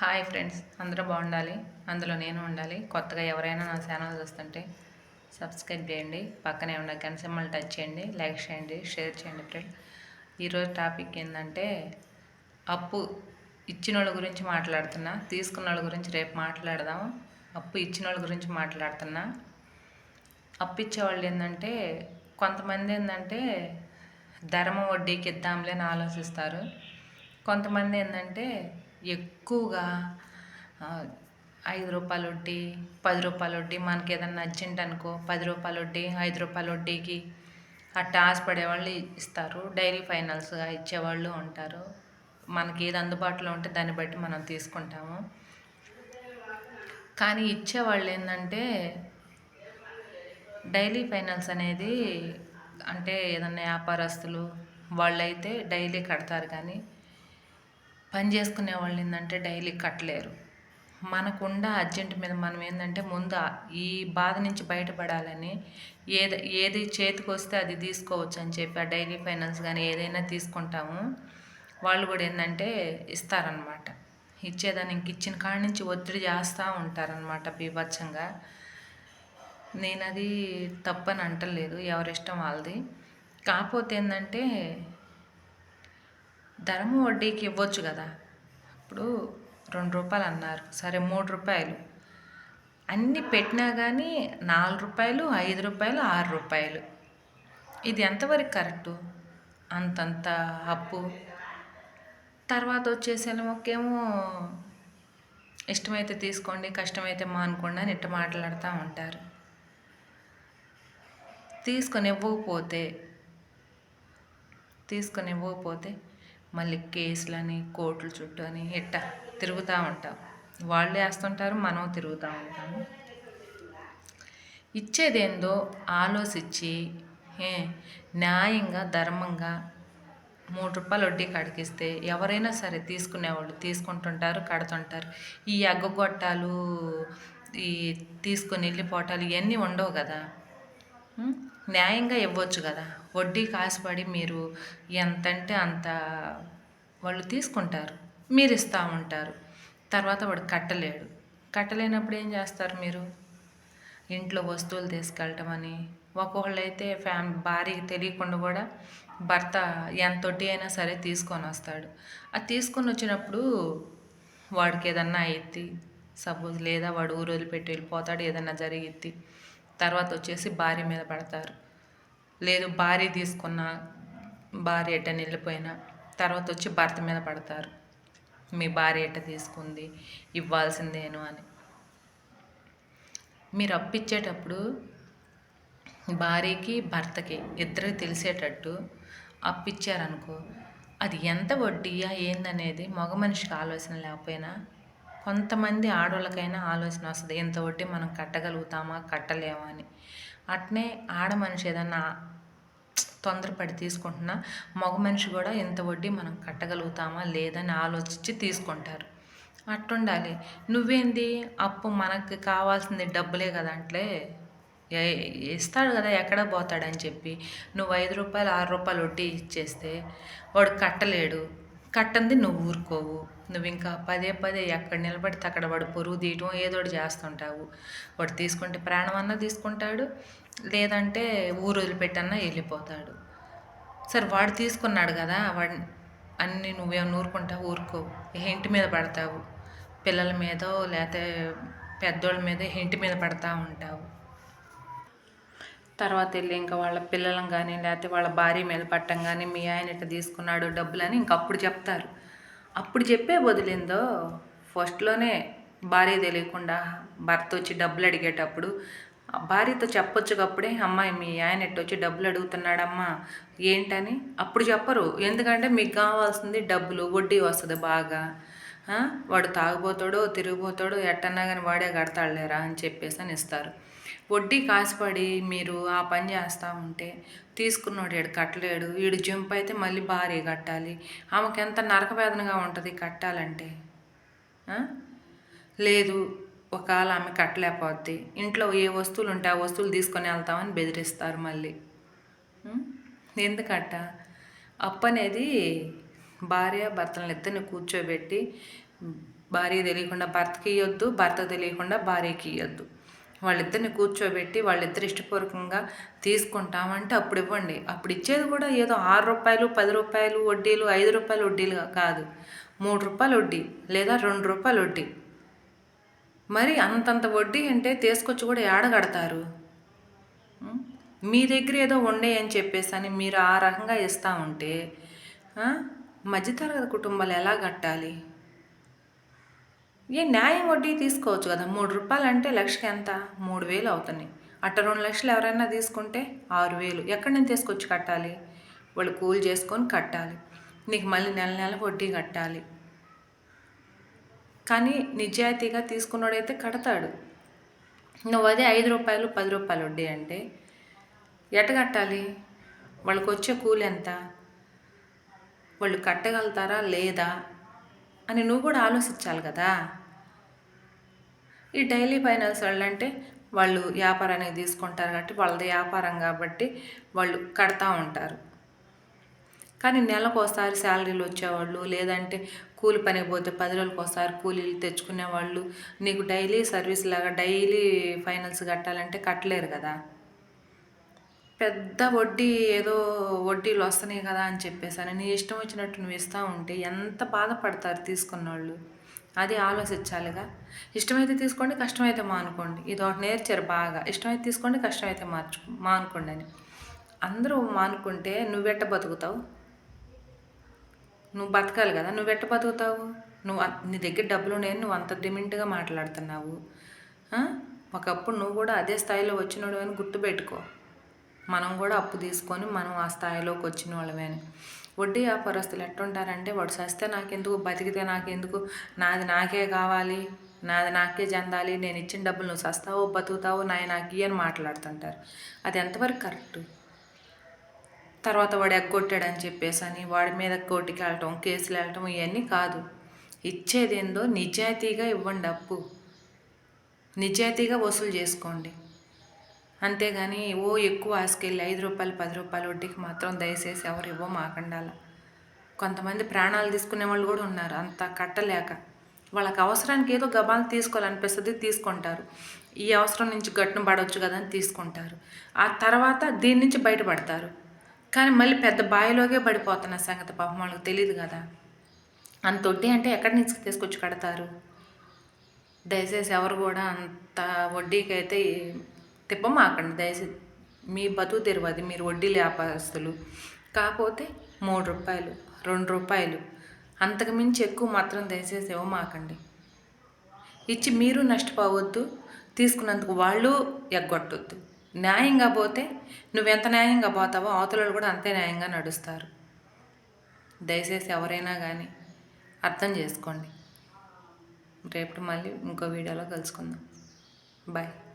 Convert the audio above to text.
Hi friends అందరూ బాగుండాలి. అందులో నేను ఉండాలి. కొత్తగా ఎవరైనా నా ఛానల్ చూస్తుంటే సబ్స్క్రైబ్ చేయండి. పక్కనే ఉన్న గన్ టచ్ చేయండి. లైక్ చేయండి. షేర్ చేయండి ఫ్రెండ్ ఈరోజు టాపిక్ ఏంటంటే అప్పు ఇచ్చిన వాళ్ళ గురించి మాట్లాడుతున్నా. తీసుకున్న వాళ్ళ గురించి రేపు మాట్లాడదాం. అప్పు ఇచ్చిన వాళ్ళ గురించి మాట్లాడుతున్నా. అప్పు ఇచ్చేవాళ్ళు ఏంటంటే కొంతమంది ఏంటంటే ధర్మ వడ్డీకి ఇద్దాంలే అని ఆలోచిస్తారు. కొంతమంది ఏంటంటే ఎక్కువగా ఐదు రూపాయల వడ్డీ పది రూపాయల వడ్డీ మనకి ఏదన్నా అర్జెంట్ అనుకో పది రూపాయల వడ్డీ ఐదు రూపాయల వడ్డీకి అట్టా ఆశపడేవాళ్ళు ఇస్తారు. డైలీ ఫైనల్స్గా ఇచ్చేవాళ్ళు ఉంటారు. మనకి ఏది అందుబాటులో ఉంటే దాన్ని బట్టి మనం తీసుకుంటాము. కానీ ఇచ్చేవాళ్ళు ఏంటంటే డైలీ ఫైనాన్స్ అనేది అంటే ఏదన్నా వ్యాపారస్తులు వాళ్ళైతే డైలీ కడతారు కానీ పని చేసుకునే వాళ్ళు ఏంటంటే డైలీ కట్టలేరు. మనకుండా అర్జెంట్ మీద మనం ఏంటంటే ముందు ఈ బాధ నుంచి బయటపడాలని ఏది ఏది చేతికి వస్తే అది తీసుకోవచ్చు అని చెప్పి ఆ డైలీ ఫైనాన్స్ కానీ ఏదైనా తీసుకుంటాము. వాళ్ళు కూడా ఏంటంటే ఇస్తారనమాట ఇచ్చేదానికి ఇచ్చిన కాడి నుంచి ఒత్తిడి చేస్తూ ఉంటారనమాట బీభత్సంగా. నేను అది తప్పని అంటలేదు ఎవరిష్టం వాళ్ళది. కాకపోతే ఏంటంటే ధరము వడ్డీకి ఇవ్వచ్చు కదా. ఇప్పుడు రెండు రూపాయలు అన్నారు. సరే మూడు రూపాయలు. అన్నీ పెట్టినా కానీ నాలుగు రూపాయలు ఐదు రూపాయలు ఆరు రూపాయలు. ఇది ఎంతవరకు కరెక్టు? అంతంత అప్పు. తర్వాత వచ్చేసేమోకేమో ఇష్టమైతే తీసుకోండి కష్టమైతే మానుకోండి అని ఇట్ట మాట్లాడుతూ ఉంటారు. తీసుకొని ఇవ్వకపోతే తీసుకొని ఇవ్వకపోతే మళ్ళీ కేసులని కోర్టుల చుట్టూ అని ఇట్టా తిరుగుతూ ఉంటాం. వాళ్ళు వేస్తుంటారు మనం తిరుగుతూ ఉంటాము. ఇచ్చేదేందో ఆలోచించి న్యాయంగా ధర్మంగా మూడు రూపాయలు వడ్డీ కడిగిస్తే ఎవరైనా సరే తీసుకునేవాళ్ళు తీసుకుంటుంటారు కడుతుంటారు. ఈ అగ్గగొట్టాలు ఈ తీసుకొని వెళ్ళిపోవటాలు ఇవన్నీ ఉండవు కదా. న్యాయంగా ఇవ్వచ్చు కదా. వడ్డీ కాసుపడి మీరు ఎంతంటే అంత వాళ్ళు తీసుకుంటారు. మీరు ఇస్తూ ఉంటారు. తర్వాత వాడు కట్టలేడు. కట్టలేనప్పుడు ఏం చేస్తారు మీరు? ఇంట్లో వస్తువులు తీసుకెళ్ళటం అని. ఒక్కొక్కళ్ళు అయితే ఫ్యామ్ భార్యకి తెలియకుండా కూడా భర్త ఎంత అయినా సరే తీసుకొని వస్తాడు. అది తీసుకొని వచ్చినప్పుడు వాడికి ఏదన్నా అయ్యిద్ది సపోజ్ లేదా వాడు ఊరు వదిలిపెట్టి వెళ్ళిపోతాడు ఏదన్నా జరిగిద్ది. తర్వాత వచ్చేసి భార్య మీద పడతారు. లేదు భార్య తీసుకున్న భార్య ఎట వెళ్ళిపోయినా తర్వాత వచ్చి భర్త మీద పడతారు. మీ భార్య ఎట తీసుకుంది ఇవ్వాల్సిందేను అని. మీరు అప్పిచ్చేటప్పుడు భార్యకి భర్తకి ఇద్దరికి తెలిసేటట్టు అప్పిచ్చారనుకో అది ఎంత వడ్డీయా ఏందనేది మగ మనిషికి ఆలోచన లేకపోయినా కొంతమంది ఆడవాళ్ళకైనా ఆలోచన వస్తుంది. ఎంత వడ్డీ మనం కట్టగలుగుతామా? కట్టలేమా? అని. అట్నే ఆడ మనిషి ఏదన్నా తొందరపడి తీసుకుంటున్నా మగ మనిషి కూడా ఎంత వడ్డీ మనం కట్టగలుగుతామా? లేదని ఆలోచించి తీసుకుంటారు. అట్టుండాలి. నువ్వేంది? అప్పు మనకు కావాల్సింది డబ్బులే కదా అంటే ఏ- ఇస్తాడు కదా ఎక్కడ పోతాడని చెప్పి. నువ్వు ఐదు రూపాయలు ఆరు రూపాయలు వడ్డీ ఇచ్చేస్తే వాడు కట్టలేడు. కట్టంది నువ్వు ఊరుకోవు నువ్వు ఇంకా పదే పదే ఎక్కడ నిలబడితే అక్కడ వాడు పొరుగు తీయటం ఏదో ఒకటి చేస్తుంటావు. వాడు తీసుకుంటే ప్రాణం అన్నా తీసుకుంటాడు లేదంటే ఊరు వదిలిపెట్టన్నా వెళ్ళిపోతాడు. సరే వాడు తీసుకున్నాడు కదా వాడు అన్నీ నువ్వేమో ఊరుకుంటావు ఊరుకోవు ఇంటి మీద పడతావు. పిల్లల మీదో లేకపోతే పెద్దోళ్ళ మీద ఇంటి మీద పడతా ఉంటావు. తర్వాత వెళ్ళి ఇంకా వాళ్ళ పిల్లలం కానీ లేకపోతే వాళ్ళ భార్య మీద పట్టం కానీ మీ ఆయన ఇట్లా తీసుకున్నాడు డబ్బులని ఇంక అప్పుడు చెప్తారు. అప్పుడు చెప్పే వదిలిందో ఫస్ట్లోనే భార్య తెలియకుండా భర్త వచ్చి డబ్బులు అడిగేటప్పుడు భార్యతో చెప్పొచ్చు అప్పుడే అమ్మాయి మీ ఆయన ఎట్టు వచ్చి డబ్బులు అడుగుతున్నాడమ్మా ఏంటని? అప్పుడు చెప్పరు. ఎందుకంటే మీకు కావాల్సింది డబ్బులు వడ్డీ వస్తుంది బాగా. వాడు తాగుబోతాడో తిరిగిపోతాడో ఎట్టన్నా కానీ వాడే కడతాడులేరా అని చెప్పేసి అని ఇస్తారు. వడ్డీ కాసుపడి మీరు ఆ పని చేస్తూ ఉంటే తీసుకున్నాడు ఏడు కట్టలేడు వీడు జంప్ అయితే మళ్ళీ భారీ కట్టాలి. ఆమెకి ఎంత నరక వేదనగా ఉంటుంది కట్టాలంటే? లేదు ఒకవేళ ఆమె కట్టలేకపోద్ది ఇంట్లో ఏ వస్తువులు ఉంటే ఆ వస్తువులు తీసుకొని వెళ్తామని బెదిరిస్తారు మళ్ళీ. ఎందుకట్ట అప్పు అనేది భార్య భర్తలను ఇద్దరిని కూర్చోబెట్టి భార్య తెలియకుండా భర్తకి ఇవ్వద్దు భర్త తెలియకుండా భార్యకి ఇవ్వద్దు వాళ్ళిద్దరిని కూర్చోబెట్టి వాళ్ళిద్దరు ఇష్టపూర్వకంగా తీసుకుంటామంటే అప్పుడు ఇవ్వండి. అప్పుడు ఇచ్చేది కూడా ఏదో ఆరు రూపాయలు పది రూపాయలు వడ్డీలు ఐదు రూపాయలు వడ్డీలు కాదు. మూడు రూపాయలు వడ్డీ లేదా రెండు రూపాయలు వడ్డీ. మరి అంతంత వడ్డీ అంటే తీసుకొచ్చి కూడా ఏడగడతారు? మీ దగ్గర ఏదో ఉండే అని చెప్పేసి అని మీరు ఆ రకంగా ఇస్తూ ఉంటే మధ్యతరగతి కుటుంబాలు ఎలా కట్టాలి? ఏ న్యాయం వడ్డీ తీసుకోవచ్చు కదా? మూడు రూపాయలు అంటే లక్షకి ఎంత? మూడు వేలు అవుతున్నాయి అట్ట రెండు లక్షలు ఎవరైనా తీసుకుంటే ఆరు వేలు. ఎక్కడి నుంచి తీసుకొచ్చి కట్టాలి? వాళ్ళు కూలి చేసుకొని కట్టాలి. నీకు మళ్ళీ నెల నెల వడ్డీ కట్టాలి. కానీ నిజాయితీగా తీసుకున్నాడైతే కడతాడు. నువ్వు అదే ఐదు రూపాయలు పది రూపాయలు వడ్డీ అంటే ఎట కట్టాలి? వాళ్ళకి వచ్చే కూలి ఎంత? వాళ్ళు కట్టగలుగుతారా? లేదా? అని నువ్వు కూడా ఆలోచించాలి కదా. ఈ డైలీ ఫైనాన్స్ వాళ్ళంటే వాళ్ళు వ్యాపారానికి తీసుకుంటారు కాబట్టి వాళ్ళది వ్యాపారం కాబట్టి వాళ్ళు కడతా ఉంటారు. కానీ నెలకు ఒకసారి శాలరీలు వచ్చేవాళ్ళు లేదంటే కూలి పనికి పోతే పది రోజులకు ఒకసారి కూలీలు తెచ్చుకునే వాళ్ళు నీకు డైలీ సర్వీస్ లాగా డైలీ ఫైనల్స్ కట్టాలంటే కట్టలేరు కదా. పెద్ద వడ్డీ ఏదో వడ్డీలు వస్తున్నాయి కదా అని చెప్పేసి అని నీ ఇష్టం వచ్చినట్టు నువ్వు ఇస్తూ ఉంటే ఎంత బాధపడతారు తీసుకున్న వాళ్ళు అది ఆలోచించాలిగా. ఇష్టమైతే తీసుకోండి కష్టమైతే మానుకోండి. ఇది ఒకటి నేర్చారు బాగా. ఇష్టమైతే తీసుకోండి కష్టమైతే మార్చు మానుకోండి అని. అందరూ మానుకుంటే నువ్వెట్ట బతుకుతావు? నువ్వు బతకాలి కదా. నువ్వెట్ట బతుకుతావు? నువ్వు నీ దగ్గర డబ్బులు ఉన్నాయని నువ్వు అంత డిమింట్గా మాట్లాడుతున్నావు. ఒకప్పుడు నువ్వు కూడా అదే స్థాయిలో వచ్చినోడు అని గుర్తుపెట్టుకో. మనం కూడా అప్పు తీసుకొని మనం ఆ స్థాయిలోకి వచ్చిన వాళ్ళమే అని వడ్డీ వ్యాపారస్తులు ఎట్టుంటారంటే వాడు సస్తే నాకెందుకు? బతికితే నాకెందుకు? నాది నాకే కావాలి నాది నాకే చెందాలి నేను ఇచ్చిన డబ్బులు నువ్వు సస్తావో బతుకుతావో నాయ నాకు అని మాట్లాడుతుంటారు. అది ఎంతవరకు కరెక్ట్? తర్వాత వాడు ఎగ్గొట్టాడని చెప్పేసి అని వాడి మీద కోర్టుకి వెళ్ళటం కేసులు వెళ్ళటం ఇవన్నీ కాదు. ఇచ్చేదేందో నిజాయితీగా ఇవ్వండి అప్పు. నిజాయితీగా వసూలు చేసుకోండి. అంతేగాని ఓ ఎక్కువ ఆశకెళ్ళి ఐదు రూపాయలు పది రూపాయలు వడ్డీకి మాత్రం దయచేసి ఎవరు ఇవ్వో మాకండాల. కొంతమంది ప్రాణాలు తీసుకునే వాళ్ళు కూడా ఉన్నారు. అంత కట్టలేక. వాళ్ళకి అవసరానికి ఏదో గబాలు తీసుకోవాలనిపిస్తుంది తీసుకుంటారు. ఈ అవసరం నుంచి గట్టును పడవచ్చు కదా అని తీసుకుంటారు. ఆ తర్వాత దీని నుంచి బయటపడతారు. కానీ మళ్ళీ పెద్ద బావిలోకే పడిపోతున్న సంగతి పాపం వాళ్ళకి తెలియదు కదా. అంత వడ్డీ అంటే ఎక్కడి నుంచి తీసుకొచ్చి కడతారు? దయచేసి ఎవరు కూడా అంత వడ్డీకి అయితే తిప్పమాకండి దయచేసి. మీ బతుకు తెరవది మీరు వడ్డీ వ్యాపారస్తులు కాకపోతే మూడు రూపాయలు రెండు రూపాయలు అంతకు మించి ఎక్కువ మాత్రం దయచేసి ఇవ్వమాకండి. ఇచ్చి మీరు నష్టపోవద్దు తీసుకున్నందుకు వాళ్ళు ఎగ్గొట్టొద్దు. న్యాయంగా పోతే నువ్వెంత న్యాయంగా పోతావో అవతల వాళ్ళు కూడా అంతే న్యాయంగా నడుస్తారు. దయచేసి ఎవరైనా కానీ అర్థం చేసుకోండి. రేపు మళ్ళీ ఇంకో వీడియోలో కలుసుకుందాం. బాయ్.